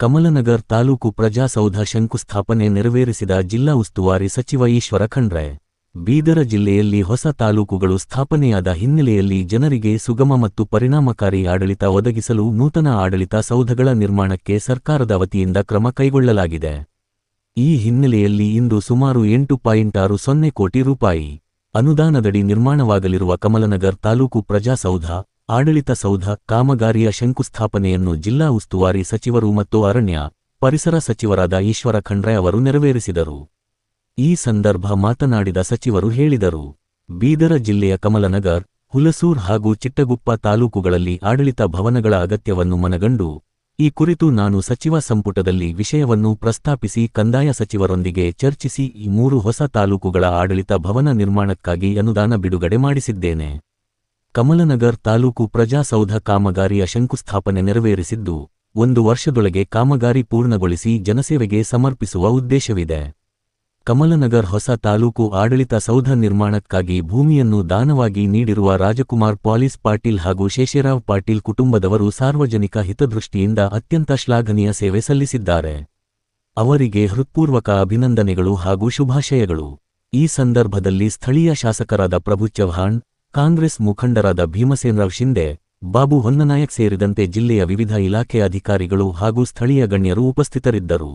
ಕಮಲನಗರ್ ತಾಲೂಕು ಪ್ರಜಾಸೌಧ ಶಂಕುಸ್ಥಾಪನೆ ನೆರವೇರಿಸಿದ ಜಿಲ್ಲಾ ಉಸ್ತುವಾರಿ ಸಚಿವ ಈಶ್ವರ ಖಂಡ್ರೆ. ಬೀದರ ಜಿಲ್ಲೆಯಲ್ಲಿ ಹೊಸ ತಾಲೂಕುಗಳು ಸ್ಥಾಪನೆಯಾದ ಹಿನ್ನೆಲೆಯಲ್ಲಿ ಜನರಿಗೆ ಸುಗಮ ಮತ್ತು ಪರಿಣಾಮಕಾರಿ ಆಡಳಿತ ಒದಗಿಸಲು ನೂತನ ಆಡಳಿತ ಸೌಧಗಳ ನಿರ್ಮಾಣಕ್ಕೆ ಸರ್ಕಾರದ ವತಿಯಿಂದ ಕ್ರಮ ಕೈಗೊಳ್ಳಲಾಗಿದೆ. ಈ ಹಿನ್ನೆಲೆಯಲ್ಲಿ ಇಂದು ಸುಮಾರು ಎಂಟು ಪಾಯಿಂಟ್ ಆರು ಸೊನ್ನೆ ಕೋಟಿ ರೂಪಾಯಿ ಅನುದಾನದಡಿ ನಿರ್ಮಾಣವಾಗಲಿರುವ ಕಮಲನಗರ್ ತಾಲೂಕು ಪ್ರಜಾಸೌಧ ಆಡಳಿತ ಸೌಧ, ಕಾಮಗಾರಿಯ ಶಂಕುಸ್ಥಾಪನೆಯನ್ನು ಜಿಲ್ಲಾ ಉಸ್ತುವಾರಿ ಸಚಿವರು ಮತ್ತು ಅರಣ್ಯ ಪರಿಸರ ಸಚಿವರಾದ ಈಶ್ವರ ಖಂಡ್ರೆ ಅವರು ನೆರವೇರಿಸಿದರು. ಈ ಸಂದರ್ಭ ಮಾತನಾಡಿದ ಸಚಿವರು ಹೇಳಿದರು. ಬೀದರ ಜಿಲ್ಲೆಯ ಕಮಲನಗರ್, ಹುಲಸೂರ್ ಹಾಗೂ ಚಿಟ್ಟಗುಪ್ಪ ತಾಲೂಕುಗಳಲ್ಲಿ ಆಡಳಿತ ಭವನಗಳ ಅಗತ್ಯವನ್ನು ಮನಗಂಡು, ಈ ಕುರಿತು ನಾನು ಸಚಿವ ಸಂಪುಟದಲ್ಲಿ ವಿಷಯವನ್ನು ಪ್ರಸ್ತಾಪಿಸಿ ಕಂದಾಯ ಸಚಿವರೊಂದಿಗೆ ಚರ್ಚಿಸಿ ಈ ಮೂರು ಹೊಸ ತಾಲೂಕುಗಳ ಆಡಳಿತ ಭವನ ನಿರ್ಮಾಣಕ್ಕಾಗಿ ಅನುದಾನ ಬಿಡುಗಡೆ ಮಾಡಿಸಿದ್ದೇನೆ. ಕಮಲನಗರ್ ತಾಲೂಕು ಪ್ರಜಾಸೌಧ ಕಾಮಗಾರಿಯ ಶಂಕುಸ್ಥಾಪನೆ ನೆರವೇರಿಸಿದ್ದು, ಒಂದು ವರ್ಷದೊಳಗೆ ಕಾಮಗಾರಿ ಪೂರ್ಣಗೊಳಿಸಿ ಜನಸೇವೆಗೆ ಸಮರ್ಪಿಸುವ ಉದ್ದೇಶವಿದೆ. ಕಮಲನಗರ್ ಹೊಸ ತಾಲೂಕು ಆಡಳಿತ ಸೌಧ ನಿರ್ಮಾಣಕ್ಕಾಗಿ ಭೂಮಿಯನ್ನು ದಾನವಾಗಿ ನೀಡಿರುವ ರಾಜಕುಮಾರ್ ಪಾಲಿಸ್ ಪಾಟೀಲ್ ಹಾಗೂ ಶೇಷರಾವ್ ಪಾಟೀಲ್ ಕುಟುಂಬದವರು ಸಾರ್ವಜನಿಕ ಹಿತದೃಷ್ಟಿಯಿಂದ ಅತ್ಯಂತ ಶ್ಲಾಘನೀಯ ಸೇವೆ ಸಲ್ಲಿಸಿದ್ದಾರೆ. ಅವರಿಗೆ ಹೃತ್ಪೂರ್ವಕ ಅಭಿನಂದನೆಗಳು ಹಾಗೂ ಶುಭಾಶಯಗಳು. ಈ ಸಂದರ್ಭದಲ್ಲಿ ಸ್ಥಳೀಯ ಶಾಸಕರಾದ ಪ್ರಭು ಚವ್ಹಾಣ್ ಕಾಂಗ್ರೆಸ್ ಮುಖಂಡರಾದ ಭೀಮಸೇನರಾವ್ ಶಿಂದೆ, ಬಾಬು ಹೊನ್ನನಾಯಕ್ ಸೇರಿದಂತೆ ಜಿಲ್ಲೆಯ ವಿವಿಧ ಇಲಾಖೆ ಅಧಿಕಾರಿಗಳು ಹಾಗೂ ಸ್ಥಳೀಯ ಗಣ್ಯರು ಉಪಸ್ಥಿತರಿದ್ದರು.